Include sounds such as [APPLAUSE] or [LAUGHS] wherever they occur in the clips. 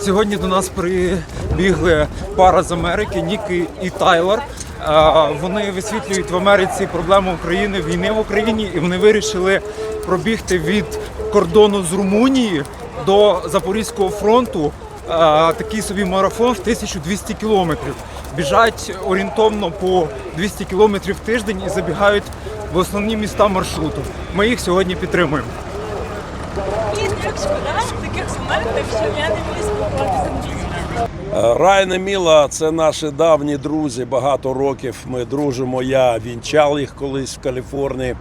Сьогодні до нас прибігли пара з Америки, Ніки і Тайлер. Е, Вони висвітлюють в Америці проблему України, війни в Україні, і вони вирішили пробігти від кордону з Румунії до Запорізького фронту. Такий собі марафон в 1200 кілометрів. Біжать орієнтовно по 200 кілометрів тиждень і забігають в основні міста маршруту. Ми їх сьогодні підтримуємо. Моментів, що Міла це наші давні друзі. Багато років ми дружимо. Я вінчав їх колись в Каліфорнії.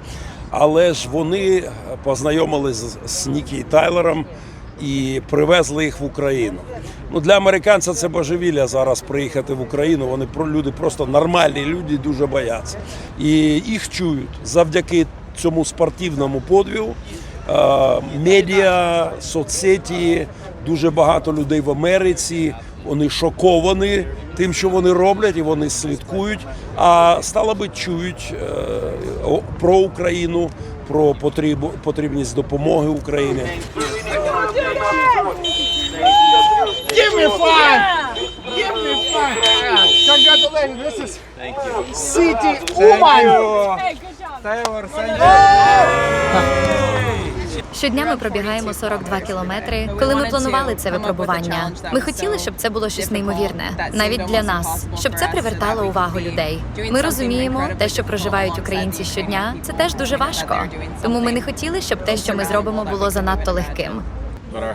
Але ж вони познайомились з- Нікі Тайлером і привезли їх в Україну. Ну, для американця це божевілля зараз приїхати в Україну. Вони про люди просто нормальні люди, дуже бояться. І їх чують завдяки цьому спортивному подвігу. Е, Медіа, соцсеті, дуже багато людей в Америці. Вони шоковані тим, що вони роблять, і вони слідкують. А стало би чують е, про Україну, про потрібність допомоги Україні. Give me five. Give me five. Congratulations. This is City Woman. Щодня ми пробігаємо 42 кілометри. Коли ми планували це випробування, ми хотіли, щоб це було щось неймовірне, навіть для нас, щоб це привертало увагу людей. Ми розуміємо, те, що проживають українці щодня, це теж дуже важко. Тому ми не хотіли, щоб те, що ми зробимо, було занадто легким.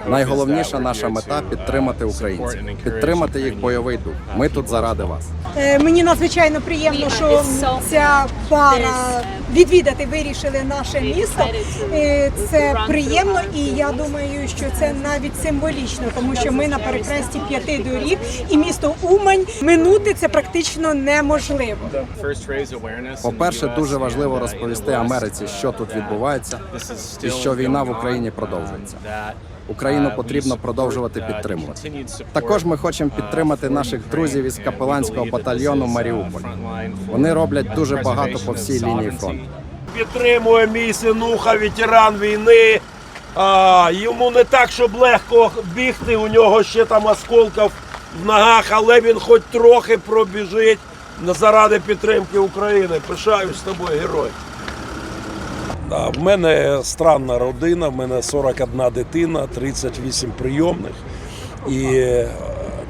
Найголовніша наша мета підтримати українців, підтримати їх бойовий дух. Ми тут заради вас. Е, Мені надзвичайно приємно, що ця пара відвідати вирішили наше місто. Е, Це приємно, і я думаю, що це навіть символічно, тому що ми на перехресті п'яти доріг, і місто Умань минути це практично неможливо. По-перше, дуже важливо розповісти Америці, що тут відбувається, і що війна в Україні продовжується. Україну потрібно продовжувати підтримувати. Також ми хочемо підтримати наших друзів із капеланського батальйону Маріуполь. Вони роблять дуже багато по всій лінії фронту. Підтримує мій синуха, ветеран війни. А, йому не так, щоб легко бігти. У нього ще там осколків в ногах, але він хоч трохи пробіжить заради підтримки України. Пишаюсь з тобою, герой. Да, в мене странна родина, в мене 41 дитина, 38 прийомних і е,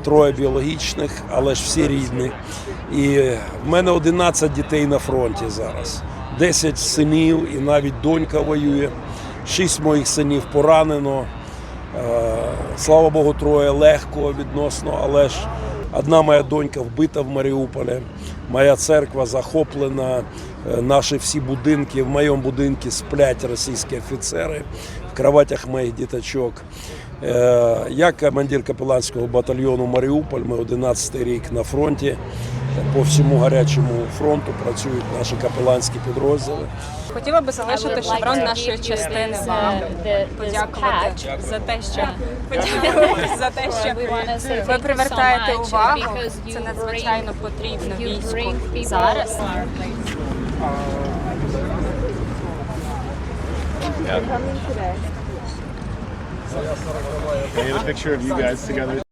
троє біологічних, але ж всі рідні. І в мене 11 дітей на фронті зараз. 10 синів і навіть донька воює. Шість моїх синів поранено. Е, Слава Богу, троє легко відносно, але ж одна моя донька вбита в Маріуполі. Моя церква захоплена. Е, Наші всі будинки в моєму будинку сплять російські офіцери в кроватях моїх діточок. Е, Я командир капеланського батальйону Маріуполь. Ми 11 рік на фронті. По всьому гарячому фронту працюють наші капеланські підрозділи. Хотіла би залишити шеврон нашої частини вам. Подякувати за те, [LAUGHS] що подякувати за те, що ви привертаєте увагу. Це надзвичайно потрібно війську зараз. I need a picture of you guys together